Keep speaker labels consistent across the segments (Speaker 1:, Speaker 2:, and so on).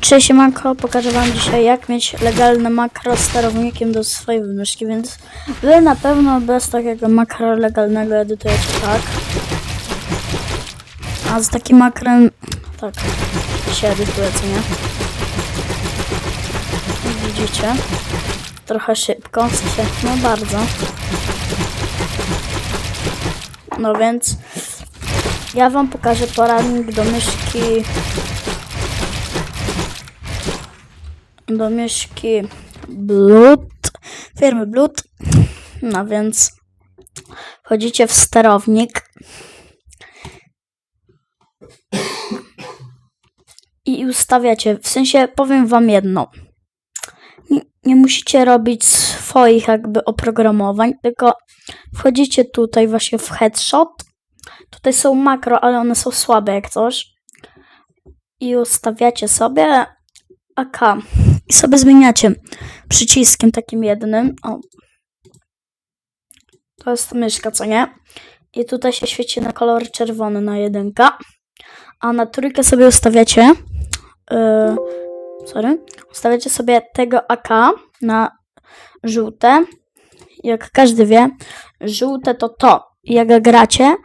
Speaker 1: Cześć makro, pokażę wam dzisiaj jak mieć legalne makro sterownikiem do swojej myszki, więc wy na pewno bez takiego makro legalnego edytujecie tak. A z takim makrem tak się edytuje, co nie? Widzicie? Trochę szybko, w no bardzo. No więc ja wam pokażę poradnik do myszki do myszki Blut, firmy Blut. No więc wchodzicie w sterownik i ustawiacie. W sensie powiem wam jedno. Nie, nie musicie robić swoich jakby oprogramowań, tylko wchodzicie tutaj właśnie w headshot. Tutaj są makro, ale one są słabe jak coś. I ustawiacie sobie AK i sobie zmieniacie przyciskiem takim jednym. O. To jest myszka, co nie? I tutaj się świeci na kolor czerwony na jedynkę. A na trójkę sobie ustawiacie. Yy, sorry. Ustawiacie sobie tego AK na żółte. Jak każdy wie, żółte to to. Jak gracie,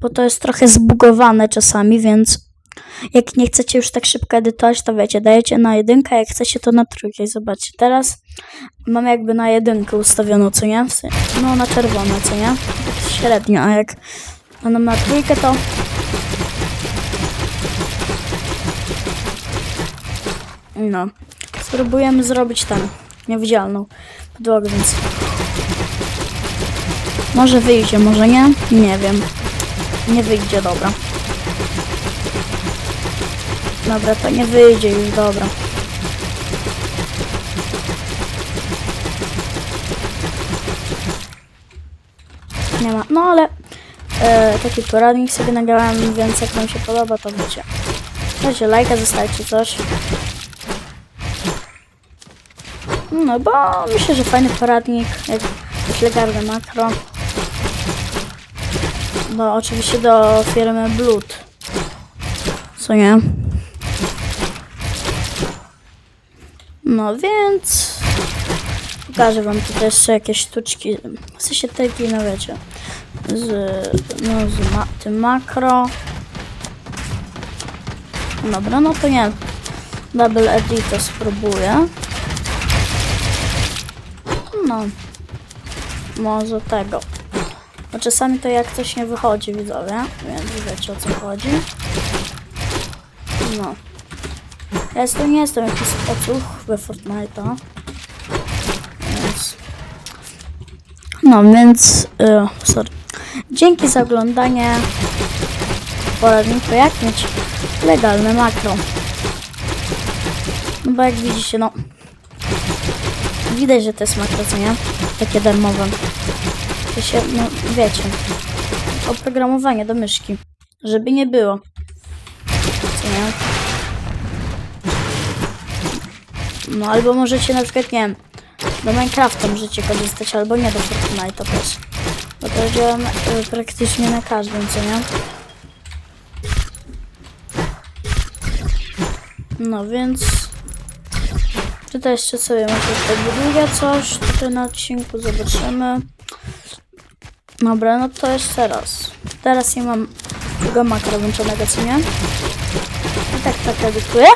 Speaker 1: bo to jest trochę zbugowane czasami, więc jak nie chcecie już tak szybko edytować, to wiecie, dajecie na jedynkę, jak chcecie to na trójkę. Zobaczcie, teraz mam jakby na jedynkę ustawioną, co nie? No na czerwone, co nie? Średnio, a jak ona ma trójkę, to... No. Spróbujemy zrobić tam niewidzialną podłogę, więc... Może wyjdzie, może nie? Nie wiem. Nie wyjdzie, dobra. Dobra, to nie wyjdzie już, dobra. Nie ma, no ale e, taki poradnik sobie nagrałem, więc jak wam się podoba, to wiecie. Dajcie lajka, zostawcie coś. No bo myślę, że fajny poradnik, jak legalne makro. No oczywiście do firmy Blood. Co nie? No więc pokażę wam tutaj jeszcze jakieś sztuczki. W sensie takie, no wiecie, z, no, z ma tym makro. Dobra, no to nie. Double edit to spróbuję. No. Może tego. Bo czasami to jak coś nie wychodzi, widzowie. Więc wiecie o co chodzi. No. Ja jestem, nie jestem jakiś spocuch we Fortnite'a. Więc... No, więc... y, sorry. Dzięki za oglądanie poradniku jak mieć legalne makro. No bo jak widzicie, no... Widać, że to jest makro, co nie? Takie darmowe. To się, no wiecie. Oprogramowanie do myszki. Żeby nie było. Co nie? No albo możecie na przykład, nie wiem, do Minecrafta możecie korzystać, albo nie do Fortnite'a też. Bo to na- y, praktycznie na każdym, co nie? No więc... Tutaj jeszcze sobie może podbuduję coś tutaj na odcinku, zobaczymy. Dobra, no to jeszcze raz. Teraz nie mam tego makro włączonego, co nie? I tak tak edytuję.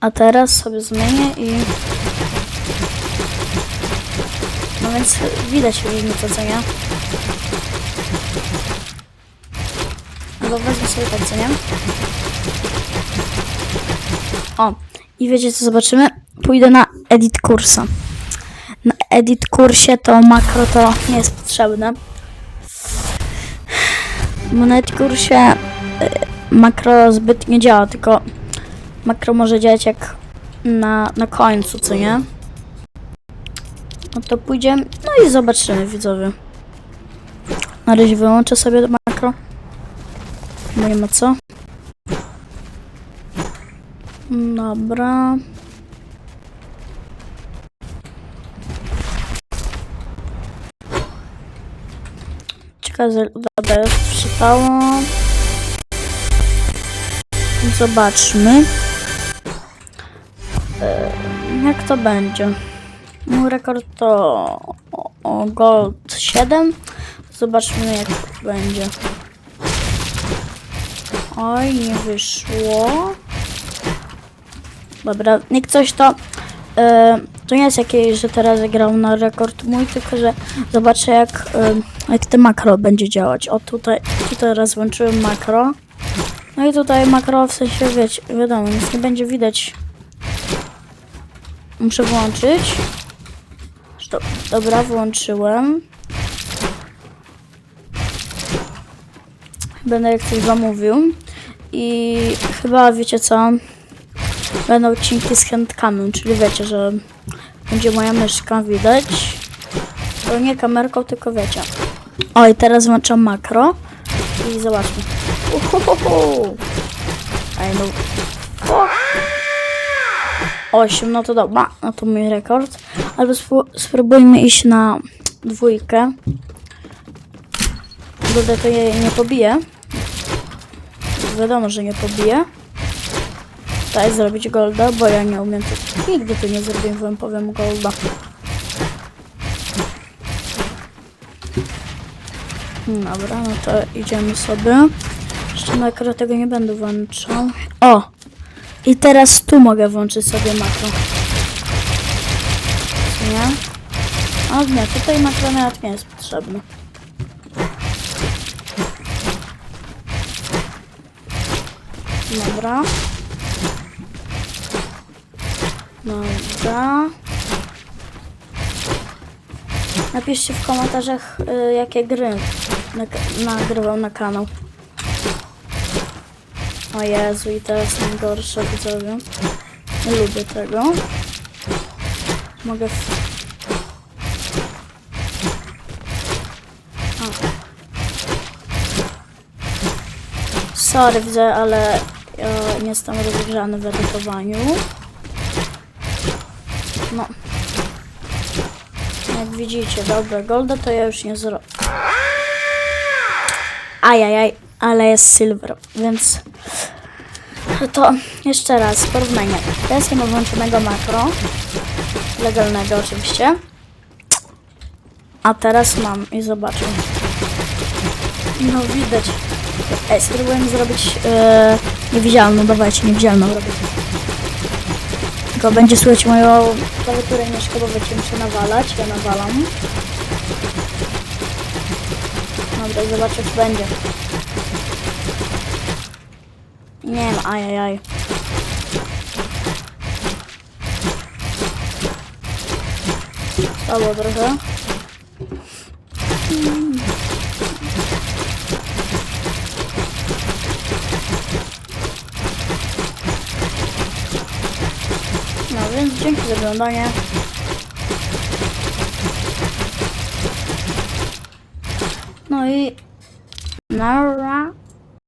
Speaker 1: A teraz sobie zmienię i... No więc widać różnicę, co nie? Albo wezmę sobie tak, co nie? O, i wiecie co zobaczymy? Pójdę na edit kursa. Na edit kursie to makro to nie jest potrzebne. Na edit kursie y, makro zbyt nie działa, tylko makro może działać jak na, na końcu, co nie? No to pójdziemy, no i zobaczymy widzowie. Na razie wyłączę sobie makro. Nie ma co. Dobra. Ciekawe, dobra, już wczytało. Zobaczmy. E, jak to będzie? Mój rekord to Gold 7. Zobaczmy jak będzie. Oj, nie wyszło. Dobra, niech coś to... E, to nie jest jakieś, że teraz grał na rekord mój, tylko że zobaczę jak, e, jak te makro będzie działać. O tutaj, tu teraz włączyłem makro. No i tutaj makro w sensie wiadomo, nic nie będzie widać. Muszę włączyć. Dobra, włączyłem. Będę jak coś wam mówił. I chyba wiecie co? Będą odcinki z handcamem, czyli wiecie, że będzie moja myszka widać. To nie kamerką, tylko wiecie. O, i teraz włączam makro. I zobaczmy. Uhuhuhu. Ej, no. O. 8, no to dobra, no to mój rekord. Albo spró- spróbujmy iść na dwójkę. Będę to jej nie pobiję. Wiadomo, że nie pobiję. Daj zrobić golda, bo ja nie umiem. To, nigdy tu nie zrobiłem, powiem golda. Dobra, no to idziemy sobie. Jeszcze makro tego nie będę włączał. O! I teraz tu mogę włączyć sobie makro. Nie? O nie, tutaj makro nawet nie jest potrzebne. Dobra. Dobra. Napiszcie w komentarzach, y, jakie gry nagrywał na kanał. O Jezu, i teraz najgorsze widzowie. Nie lubię tego. Mogę... A. Sorry, widzę, ale ja nie jestem rozgrzany w edytowaniu. No. Jak widzicie, dobra, golda to ja już nie zrobię. Ajajaj, ale jest silver, więc to jeszcze raz porównanie. Teraz nie ma włączonego makro, legalnego oczywiście, a teraz mam i zobaczę. No widać. Ej, spróbuję zrobić e, niewidzialną, dawajcie niewidzialną robię. Tylko będzie słychać moją klawiaturę mieszka, bo wiecie, muszę nawalać, ja nawalam. Dobra, zobaczę, czy będzie. Nie wiem, ajajaj. Słabo trochę. No więc dzięki za oglądanie. No i... Nara.